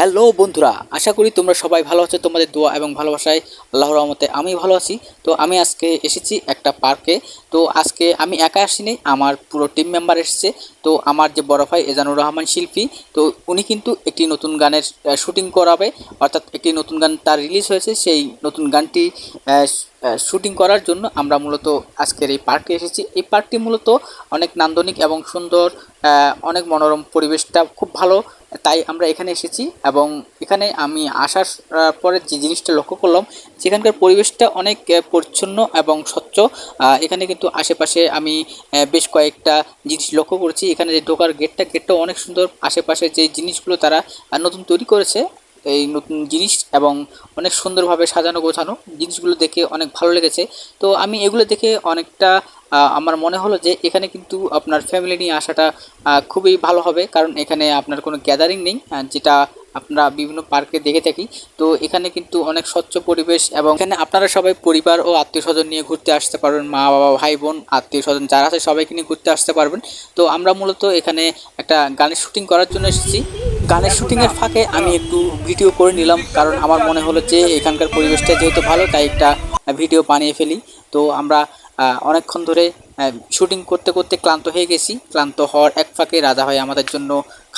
Hello বন্ধুরা, আশা করি তোমরা সবাই ভালো আছো, তোমাদের দোয়া এবং ভালোবাসায় আল্লাহর রহমতে আমি ভালো আছি। তো আমি আজকে এসেছি একটা পার্কে। তো আজকে আমি একা আসিনি, আমার পুরো টিম মেম্বার এসেছে। তো আমার যে বড় ভাই এজানুর রহমান শিল্পী, তো উনি কিন্তু একটি নতুন গানের শুটিং করাবে। অর্থাৎ একটি নতুন গান তার রিলিজ হয়েছে, সেই নতুন গানটি শুটিং করার জন্য আমরা মূলত আজকের এই পার্কে এসেছি। এই পার্কটি মূলত অনেক নান্দনিক এবং সুন্দর অনেক মনোরম পরিবেশটা খুব ভালো। তাই আমরা এখানে এসেছি এবং এখানে আমি আসার পরে যে জিনিসটা লক্ষ্য করলাম, সেখানকার পরিবেশটা অনেক পরিচ্ছন্ন এবং স্বচ্ছ। এখানে কিন্তু আশেপাশে আমি বেশ কয়েকটা জিনিস লক্ষ্য করেছি। এখানে যে ঢোকার গেটটা গেটটা অনেক সুন্দর। আশেপাশে যে জিনিসগুলো তারা নতুন তৈরি করেছে, এই নতুন জিনিস এবং অনেক সুন্দরভাবে সাজানো গোছানো জিনিসগুলো দেখে অনেক ভালো লেগেছে। তো আমি এগুলো দেখে অনেকটা আমার মনে হলো যে এখানে কিন্তু আপনার ফ্যামিলি নিয়ে আসাটা খুবই ভালো হবে। কারণ এখানে আপনার কোনো গ্যাদারিং নেই যেটা আমরা বিভিন্ন পার্কে দেখে থাকি। তো এখানে কিন্তু অনেক স্বচ্ছ পরিবেশ এবং এখানে আপনারা সবাই পরিবার ও আত্মীয় স্বজন নিয়ে ঘুরতে আসতে পারবেন। মা, বাবা, ভাই, বোন আত্মীয় স্বজন যারা আছে সবাইকে নিয়ে ঘুরতে আসতে পারবেন। তো আমরা মূলত এখানে একটা গানের শুটিং করার জন্য এসেছি। গানের শুটিংয়ের ফাঁকে আমি একটু ভিডিও করে নিলাম, কারণ আমার মনে হলো যে এখানকার পরিবেশটা যেহেতু ভালো, তাই একটা ভিডিও বানিয়ে ফেলি। তো আমরা অনেকক্ষণ ধরে শুটিং করতে করতে ক্লান্ত হয়ে গেছি। ক্লান্ত হওয়ার এক ফাঁকে রাজা ভাই আমাদের জন্য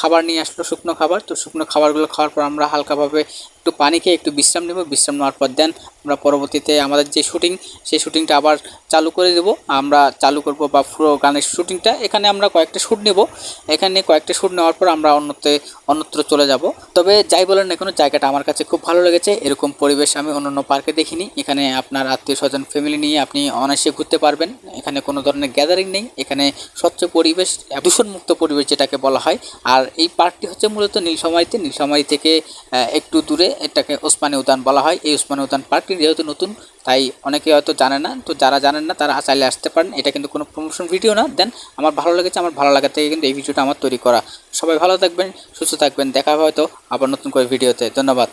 খাবার নিয়ে আসলো শুকনো খাবার। তো শুকনো খাবারগুলো খাওয়ার পর আমরা হালকাভাবে একটু পানি খেয়ে একটু বিশ্রাম নেব। বিশ্রাম নেওয়ার পর দেন আমরা পরবর্তীতে আমাদের যে শুটিং সেই শুটিংটা আবার চালু করে দেব। আমরা চালু করব বা পুরো গানের শুটিংটা এখানে আমরা কয়েকটা শ্যুট নেব। এখানে কয়েকটা শ্যুট নেওয়ার পর আমরা অন্যতে অন্যত্র চলে যাব। তবে যাই বলেন না কোনো, জায়গাটা আমার কাছে খুব ভালো লেগেছে। এরকম পরিবেশ আমি অন্যান্য পার্কে দেখিনি। এখানে আপনার আত্মীয় স্বজন ফ্যামিলি নিয়ে আপনি অনায়াসে ঘুরতে পারবেন। এখানে কোনো ধরনের গ্যাদারিং নেই। এখানে স্বচ্ছ পরিবেশ, দূষণমুক্ত পরিবেশ যেটাকে বলা হয়। আর এই পার্কটি হচ্ছে মূলত নীলসমাইতে নীলসমাই থেকে একটু দূরে এটাকে ওসমানী উদ্যান বলা হয়। এই ওসমানী উদ্যান পার্কটি যেহেতু নতুন, তাই অনেকে হয়তো জানে না। তো যারা জানেন না, তারা চাইলে আসতে পারেন। এটা কিন্তু কোনো প্রমোশন ভিডিও না। দেন আমার ভালো লেগেছে, আমার ভালো লাগার থেকে কিন্তু এই ভিডিওটা আমার তৈরি করা। সবাই ভালো থাকবেন, সুস্থ থাকবেন। দেখা হয়তো আবার নতুন করে ভিডিওতে ধন্যবাদ।